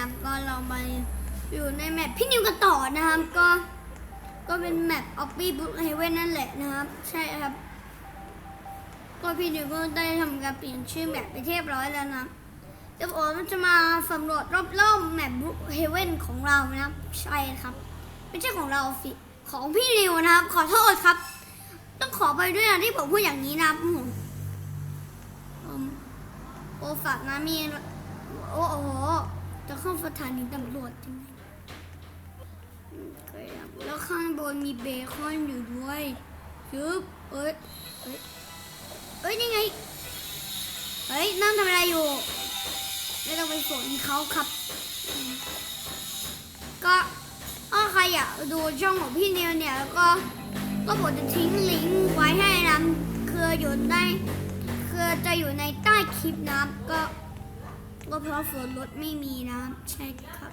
นะครับ ก็เรามาอยู่ในแมปพี่นิวกันต่อนะครับ ก็ก็เป็นแมปออฟฟี่บุ๊กเฮเว่นนั่นแหละนะครับ ใช่ครับ ก็พี่นิวก็ได้ทำการเปลี่ยนชื่อแมปไปเรียบร้อยแล้วนะเดี๋ยวผมจะมาสำรวจรอบๆแมปบุ๊กเฮเว่นของเรานะครับ ใช่ครับ ไม่ใช่ของเราสิของพี่นิวนะครับ ขอโทษครับ ต้องขอไปด้วยนะที่ผมพูดอย่างนี้นะครับผมอืมโอฝากนะมีโอ้โห จะเข้าสถานีตำรวจจริงไหมแล้วข้างบนมีเบคอนอยู่ด้วยยึบเอ้ยเอ้ยเอ้ยนี่ไงเฮ้ยนั่งทำอะไรอยู่ไม่ต้องไปสนเขาครับ ก็ถ้าใครอยากดูช่องของพี่เนิวเนี่ยแล้วก็ก็ผมจะทิ้งลิงก์ไว้ให้นะคืออยู่ในคือจะอยู่ในใต้คลิปนะก็ ก็เพราะฝนรถไม่มีนะครับใช่ครับ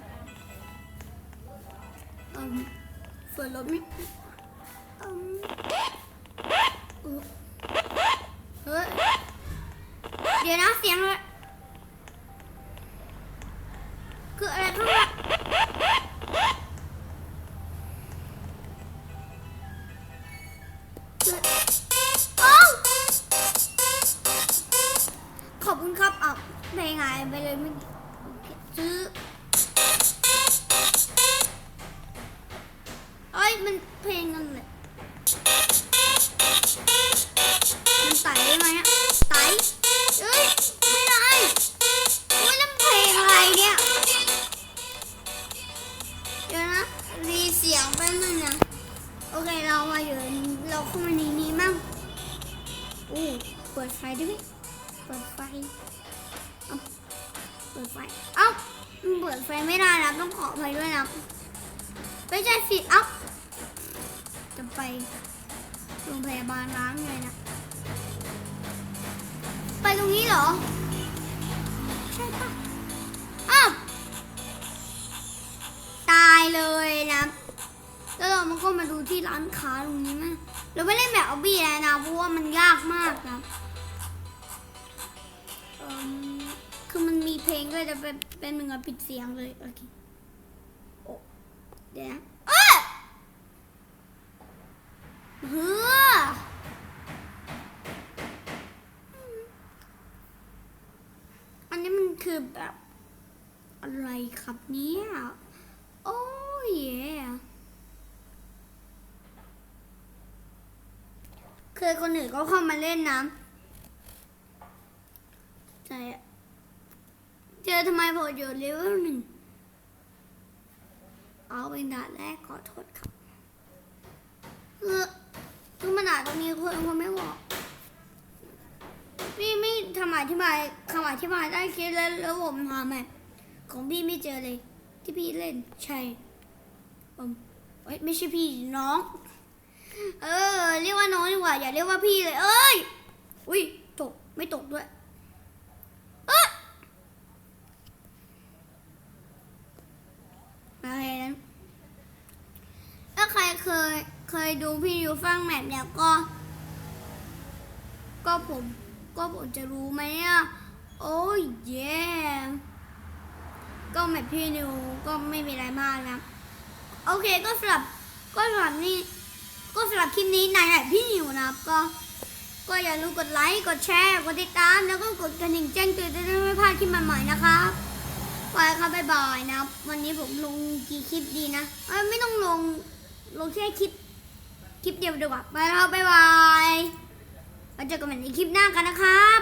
อืมฝนรถไม่เอืมเฮ้ยเดี๋ยวนะเสียงอะไรคืออะไรข้างหลังคือเอ้าขอบคุณครับอะ เพลงหายไปเลยไม่โอเคซื้อเอ้ยมันเพลงนั่นแหละมันไต่ได้ไหมอะไต่เอ้ยไม่ได้โอ้ยนั่นเพลงอะไรเนี่ยเดี๋ยวนะรีเสียงไปบนึงนะโอเคเรามาอยู่เราเข้ามาในนี้มั่งอู้เปิดไฟด้วยเปิดไฟ ไฟ เอ้ามันเปิดไฟไม่ได้นะต้องขออภัยด้วยนะไม่ใช่สิเอ้าจะไปโรงพยาบาลล้างไงนะ ไปตรงนี้เหรอ ใช่ปะอ้าวตายเลยนะ แล้วเรามันก็มาดูที่ร้านค้าตรงนี้มั้ยเราไม่เล่นแบบออบบี้แล้วนะเพราะว่ามันยากมากนะเอิ่ม คือมันมีเพลงด้วยแต่เป็นเป็นมึงอะปิดเสียงเลยโอเคโอ้เดี๋ยวนะเอ้ยเฮ้ออันนี้มันคือแบบอะไรครับเนี่ยโอ้ยเย่เคยคนอื่นก็เข้ามาเล่นนะใช่อะ เจอทำไมผมอยู่เลเวลหนึ่ง เอาเป็นด่านแรกขอโทษครับคือคือมันด่านตรงนี้คนคนไม่บอกพี่ไม่ทำอธิบายคำอธิบายได้คิดแล้วแล้วผมหาแมปของพี่ไม่เจอเลย ที่พี่เล่นใช่อืมเอ้ยไม่ใช่พี่น้อง เออ เรียกว่าน้องดีกว่าอย่าเรียกว่าพี่เลย เอ้ย อุ้ยตกไม่ตกด้วย เอ๊ะโอเคนั้นถ้าใคร เคยเคยดูพี่ยูฟังแมปเนี่ยก็ ก็ผมก็ผมจะรู้ไหมอะโอ้ยเย่ก็แมปพี่นิวก็ไม่มีอะไรมากนะ โอเคก็สำหรับก็สำหรับนี่ก็สำหรับคลิปนี้นายแหละพี่นิวนะครับก็ ก็อย่าลืมกดไลค์กดแชร์กดติดตาม แล้วก็กดกระดิ่งแจ้งเตือนจะได้ไม่พลาดคลิปใหม่ๆนะครับไปครับบ๊ายบายนะครับวันนี้ผมลงกี่คลิปดีนะไม่ต้องลง ลงแค่คลิปคลิปเดียวดีกว่าไปแล้วครับบ๊ายบายมาเจอกันใหม่ในคลิปหน้ากันนะครับ